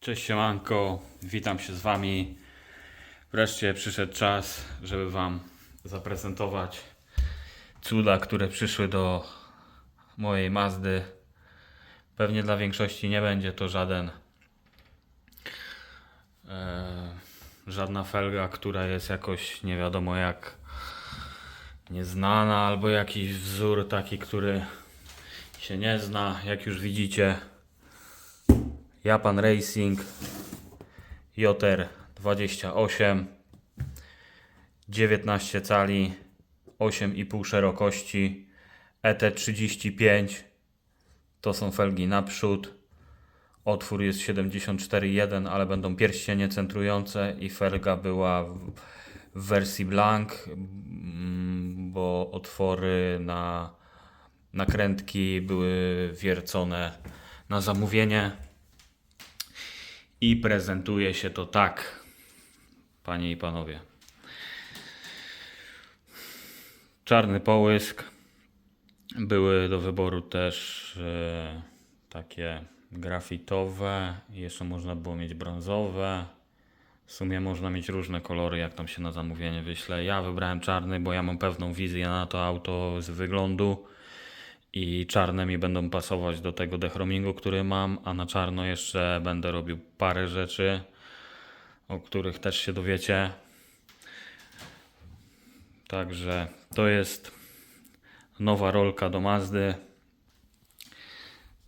Cześć siemanko, witam się z Wami. Wreszcie przyszedł czas, żeby Wam zaprezentować cuda, które przyszły do mojej Mazdy. Pewnie dla większości nie będzie to żaden e, żadna felga, która jest jakoś nie wiadomo jak nieznana, albo jakiś wzór taki, który się nie zna. Jak już widzicie, Japan Racing JR 28 19 cali 8,5 szerokości ET35 to są felgi naprzód. Otwór jest 74,1 ale będą pierścienie centrujące i felga była w, wersji blank mm, bo otwory na nakrętki były wiercone na zamówienie i prezentuje się to tak, panie i panowie. Czarny połysk. Były do wyboru też e, takie grafitowe. Jeszcze można było mieć brązowe. W sumie można mieć różne kolory, jak tam się na zamówienie wyśle. Ja wybrałem czarny, bo ja mam pewną wizję na to auto z wyglądu i czarne mi będą pasować do tego dechromingu, który mam, a na czarno jeszcze będę robił parę rzeczy, o których też się dowiecie. Także to jest nowa rolka do Mazdy.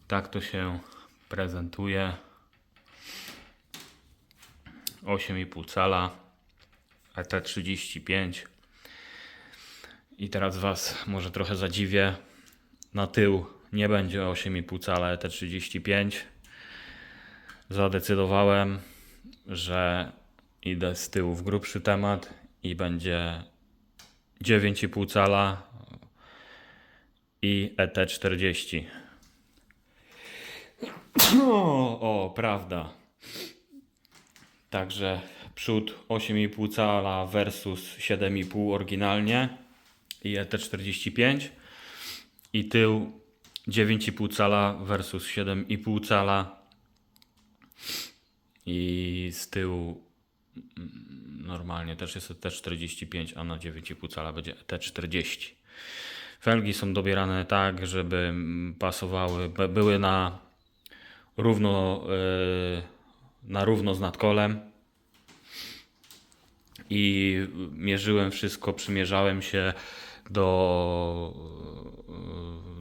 Tak to się prezentuje. 8,5 cala E ET35 i teraz Was może trochę zadziwię na tył nie będzie 8,5 cala ET35. Zadecydowałem, że idę z tyłu w grubszy temat i będzie 9,5 cala i ET40. O, o, prawda. Także przód 8,5 cala versus 7,5 oryginalnie i ET45 i tył. 9,5 cala versus 7,5 cala. I z tyłu mm, normalnie też jest T45, a na 9,5 cala będzie T40. Felgi są dobierane tak, żeby mm, pasowały, by- były na równo, yy, na równo z nadkolem i mierzyłem wszystko, przymierzałem się do,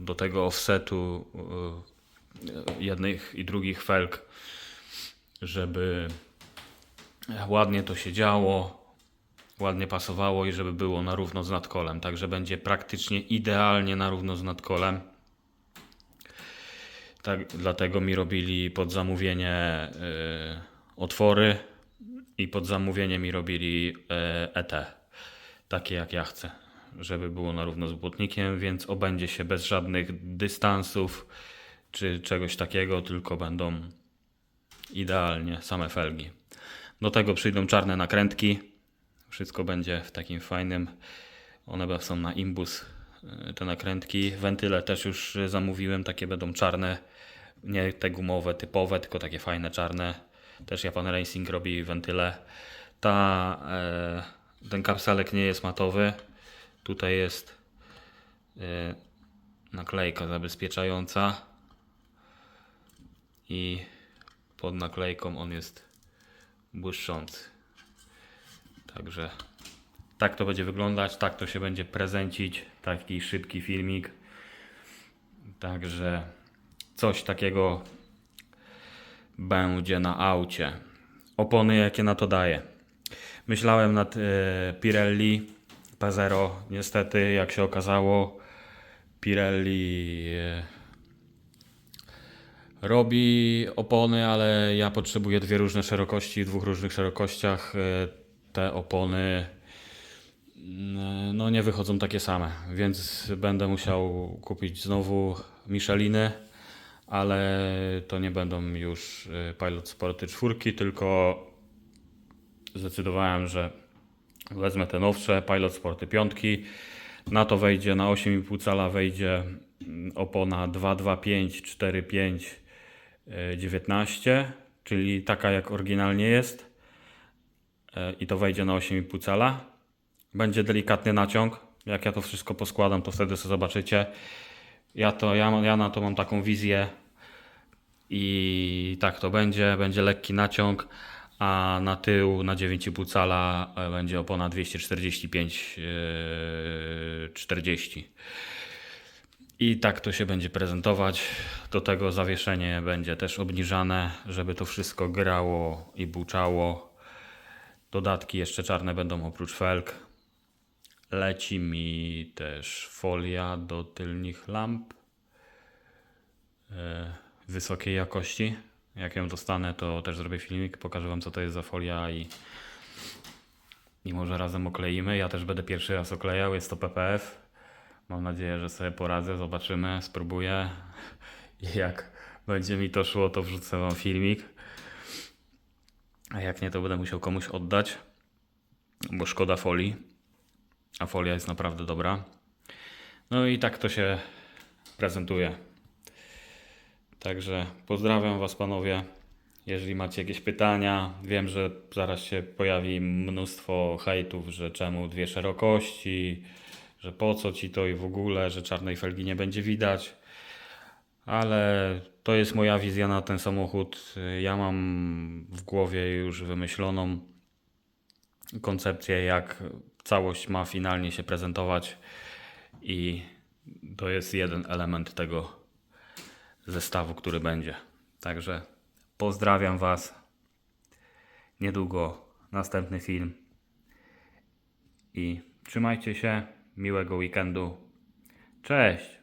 do tego offsetu e, jednych i drugich felg, żeby ładnie to się działo, ładnie pasowało i żeby było na równo z nadkolem. Także będzie praktycznie idealnie na równo z nadkolem. Tak, dlatego mi robili pod zamówienie y, otwory i pod zamówienie mi robili y, ET. Takie jak ja chcę, żeby było na równo z błotnikiem, więc obędzie się bez żadnych dystansów czy czegoś takiego, tylko będą idealnie same felgi. Do tego przyjdą czarne nakrętki. Wszystko będzie w takim fajnym. One są na imbus, y, te nakrętki. Wentyle też już zamówiłem, takie będą czarne. Nie te gumowe, typowe, tylko takie fajne, czarne. Też Japan Racing robi wentyle. Ta, e, ten kapselek nie jest matowy. Tutaj jest e, naklejka zabezpieczająca. I pod naklejką on jest błyszczący. Także tak to będzie wyglądać, tak to się będzie prezencić, taki szybki filmik. Także coś takiego będzie na aucie. Opony jakie na to daję. Myślałem nad e, Pirelli P0. Niestety, jak się okazało, Pirelli e, robi opony, ale ja potrzebuję dwie różne szerokości, w dwóch różnych szerokościach. E, Te opony mm, no nie wychodzą takie same, więc będę musiał kupić znowu Micheliny, ale to nie będą już e, Pilot Sporty 4, tylko zdecydowałem, że wezmę te nowsze Pilot Sporty 5. Na to wejdzie, na 8,5 cala wejdzie mm, opona 225 45 e, 19 czyli taka jak oryginalnie jest e, i to wejdzie na 8,5 cala. Będzie delikatny naciąg. Jak ja to wszystko poskładam, to wtedy sobie zobaczycie. Ja, to, ja, ja na to mam taką wizję i tak to będzie. Będzie lekki naciąg, a na tył na 9,5 cala e, będzie opona 245 e, 40. I tak to się będzie prezentować. Do tego zawieszenie będzie też obniżane, żeby to wszystko grało i buczało. Dodatki jeszcze czarne będą oprócz felg. Leci mi też folia do tylnych lamp e, wysokiej jakości. Jak ją dostanę, to też zrobię filmik, pokażę Wam co to jest za folia i, i może razem okleimy. Ja też będę pierwszy raz oklejał, jest to PPF. Mam nadzieję, że sobie poradzę, zobaczymy, spróbuję. I jak będzie mi to szło, to wrzucę Wam filmik. A jak nie, to będę musiał komuś oddać, bo szkoda folii. A folia jest naprawdę dobra. No i tak to się prezentuje. Także pozdrawiam Was panowie. Jeżeli macie jakieś pytania, wiem, że zaraz się pojawi mnóstwo hejtów, że czemu dwie szerokości, że po co ci to i w ogóle, że czarnej felgi nie będzie widać. Ale to jest moja wizja na ten samochód. Ja mam w głowie już wymyśloną koncepcję, jak całość ma finalnie się prezentować, i to jest jeden element tego zestawu, który będzie. Także pozdrawiam Was. Niedługo następny film. I trzymajcie się. Miłego weekendu. Cześć!